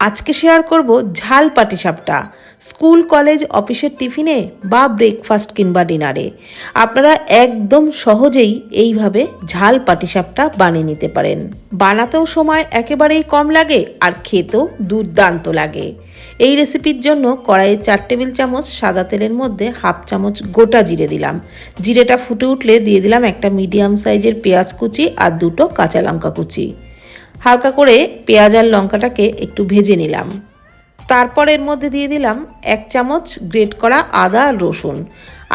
আজকে শেয়ার করব ঝাল পাটিসাপটা। স্কুল, কলেজ, অফিসের টিফিনে বা ব্রেকফাস্ট কিংবা ডিনারে আপনারা একদম সহজেই এইভাবে ঝাল পাটিসাপটা বানিয়ে নিতে পারেন। বানাতেও সময় একেবারেই কম লাগে আর খেতেও দুর্দান্ত লাগে। এই রেসিপির জন্য কড়াইয়ে চার টেবিল চামচ সাদা তেলের মধ্যে হাফ চামচ গোটা জিরে দিলাম। জিরেটা ফুটে উঠলে দিয়ে দিলাম একটা মিডিয়াম সাইজের পেঁয়াজ কুচি আর দুটো কাঁচা লঙ্কা কুচি। হালকা করে পেঁয়াজ আর লঙ্কাটাকে একটু ভেজে নিলাম। তারপর এর মধ্যে দিয়ে দিলাম এক চামচ গ্রেট করা আদা আর রসুন।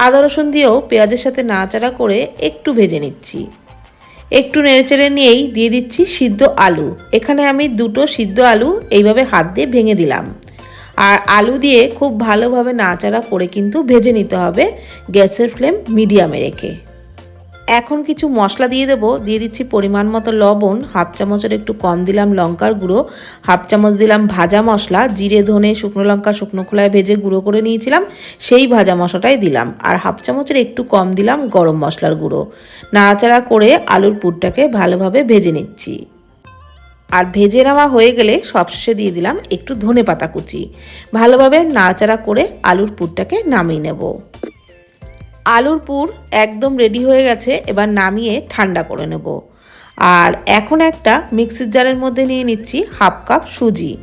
আদা রসুন দিয়েও পেঁয়াজের সাথে নাড়াচাড়া করে একটু ভেজে নিচ্ছি। একটু নেড়েচেড়ে নিয়েই দিয়ে দিচ্ছি সিদ্ধ আলু। এখানে আমি দুটো সিদ্ধ আলু এইভাবে হাত দিয়ে ভেঙে দিলাম। আর আলু দিয়ে খুব ভালোভাবে নাড়াচাড়া করে কিন্তু ভেজে নিতে হবে গ্যাসের ফ্লেম মিডিয়ামে রেখে। এখন কিছু মশলা দিয়ে দেবো। দিয়ে দিচ্ছি পরিমাণ মতো লবণ, হাফ চামচের একটু কম দিলাম লঙ্কার গুঁড়ো, হাফ চামচ দিলাম ভাজা মশলা, জিরে, ধনে, শুকনো লঙ্কা, শুকনো খোলায় ভেজে গুঁড়ো করে নিয়েছিলাম, সেই ভাজা মশলাটাই দিলাম। আর হাফ চামচের একটু কম দিলাম গরম মশলার গুঁড়ো। নাড়াচাড়া করে আলুর পুরটাকে ভালোভাবে ভেজে নিচ্ছি। আর ভেজে নেওয়া হয়ে গেলে সবশেষে দিয়ে দিলাম একটু ধনে পাতা কুচি। ভালোভাবে নাড়াচাড়া করে আলুর পুরটাকে নামিয়ে নেব। আলুর পুর একদম রেডি হয়ে গেছে, এবার নামিয়ে ঠান্ডা করে নেব। আর এখন একটা মিক্সির জারের মধ্যে নিয়ে নিচ্ছি হাফ কাপ সুজি।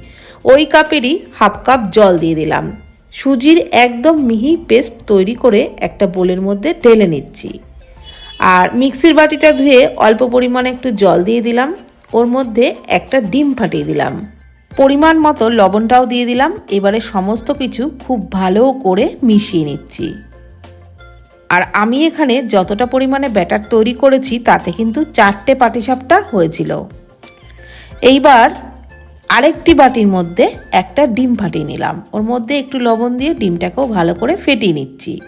ওই কাপেরই হাফ কাপ জল দিয়ে দিলাম। সুজির একদম মিহি পেস্ট তৈরি করে একটা বোলের মধ্যে ঢেলে নিচ্ছি। আর মিক্সির বাটিটা ধুয়ে অল্প পরিমাণে একটু জল দিয়ে দিলাম। ওর মধ্যে একটা ডিম ফাটিয়ে দিলাম। পরিমাণ মতো লবণটাও দিয়ে দিলাম। এবারে সমস্ত কিছু খুব ভালো করে মিশিয়ে নিচ্ছি। আর আমি এখানে যতটা পরিমাণে ব্যাটার তৈরি করেছি, তাতে কিন্তু চারটে পাটিসাপটা হয়েছিল। এইবার আরেকটি বাটির মধ্যে একটা ডিম ফাটিয়ে নিলাম। ওর মধ্যে একটু লবণ দিয়ে ডিমটাকেও ভালো করে ফেটিয়ে নিচ্ছি।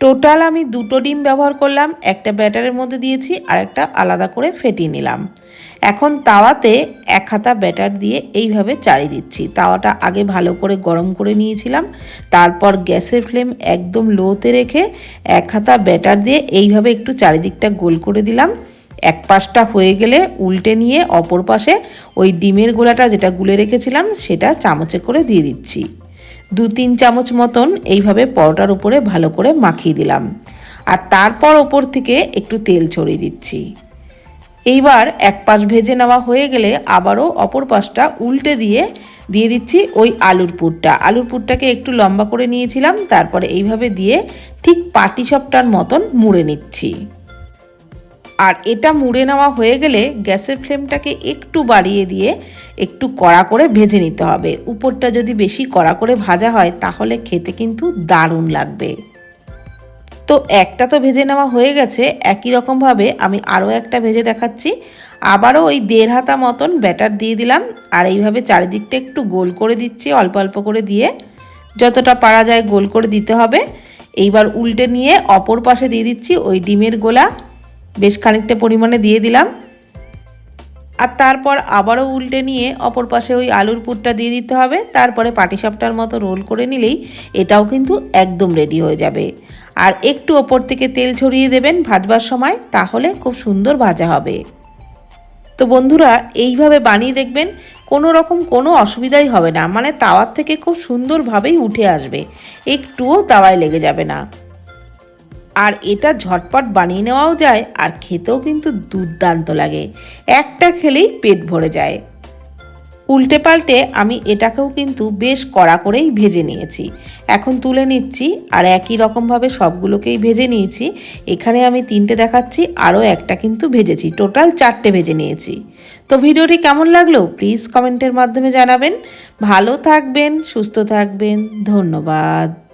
টোটাল আমি দুটো ডিম ব্যবহার করলাম, একটা ব্যাটারের মধ্যে দিয়েছি আর একটা আলাদা করে ফেটিয়ে নিলাম। এখন তাওয়াতে এক হাতা ব্যাটার দিয়ে এইভাবে চাড়িয়ে দিচ্ছি। তাওয়াটা আগে ভালো করে গরম করে নিয়েছিলাম, তারপর গ্যাসের ফ্লেম একদম লোতে রেখে এক হাতা ব্যাটার দিয়ে এইভাবে একটু চারিদিকটা গোল করে দিলাম। এক পাশটা হয়ে গেলে উল্টে নিয়ে অপর পাশে ওই ডিমের গোলাটা যেটা গুলে রেখেছিলাম, সেটা চামচে করে দিয়ে দিচ্ছি। দু তিন চামচ মতন এইভাবে পরোটার উপরে ভালো করে মাখিয়ে দিলাম। আর তারপর ওপর থেকে একটু তেল ছড়িয়ে দিচ্ছি। এইবার এক পাশ ভেজে নেওয়া হয়ে গেলে আবারও অপর পাশটা উল্টে দিয়ে দিয়ে দিচ্ছি ওই আলুর পুরটা। আলুর পুরটাকে একটু লম্বা করে নিয়েছিলাম, তারপরে এইভাবে দিয়ে ঠিক পাটি সপটার মতন মুড়ে নিচ্ছি। আর এটা মুড়ে নেওয়া হয়ে গেলে গ্যাসের ফ্লেমটাকে একটু বাড়িয়ে দিয়ে একটু কড়া করে ভেজে নিতে হবে। উপরটা যদি বেশি কড়া করে ভাজা হয়, তাহলে খেতে কিন্তু দারুণ লাগবে। তো একটা তো ভেজে নেওয়া হয়ে গেছে, একই রকমভাবে আমি আরও একটা ভেজে দেখাচ্ছি। আবারও ওই দেড় হাতা মতন ব্যাটার দিয়ে দিলাম, আর এইভাবে চারিদিকটা একটু গোল করে দিচ্ছি, অল্প অল্প করে দিয়ে। যতটা পারা যায় গোল করে দিতে হবে। এইবার উল্টে নিয়ে অপর পাশে দিয়ে দিচ্ছি ওই ডিমের গোলা। বেশ খানিকটা পরিমাণে দিয়ে দিলাম। আর তারপর আবারও উল্টে নিয়ে অপর পাশে ওই আলুর পুরটা দিয়ে দিতে হবে। তারপরে পাটিসাপটার মতো রোল করে নিলেই এটাও কিন্তু একদম রেডি হয়ে যাবে। আর একটু ওপর থেকে তেল ছড়িয়ে দেবেন ভাজবার সময়, তাহলে খুব সুন্দর ভাজা হবে। তো বন্ধুরা, এইভাবে বানিয়ে দেখবেন, কোনো রকম কোনো অসুবিধাই হবে না মানে তাওয়ার থেকে খুব সুন্দরভাবেই উঠে আসবে, একটুও তাওয়ায় লেগে যাবে না। আর এটা ঝটপট বানিয়ে নেওয়াও যায়, আর খেতেও কিন্তু দুর্দান্ত লাগে। একটা খেলেই পেট ভরে যায়। উল্টে পাল্টে আমি এটাকেও কিন্তু বেশ কড়া করেই ভেজে নিয়েছি। এখন তুলে নিচ্ছি আর একই রকমভাবে সবগুলোকেই ভেজে নিয়েছি। এখানে আমি তিনটে দেখাচ্ছি, আরও একটা কিন্তু ভেজেছি। টোটাল চারটে ভেজে নিয়েছি। তো ভিডিওটি কেমন লাগল প্লিজ কমেন্টের মাধ্যমে জানাবেন। ভালো থাকবেন, সুস্থ থাকবেন, ধন্যবাদ।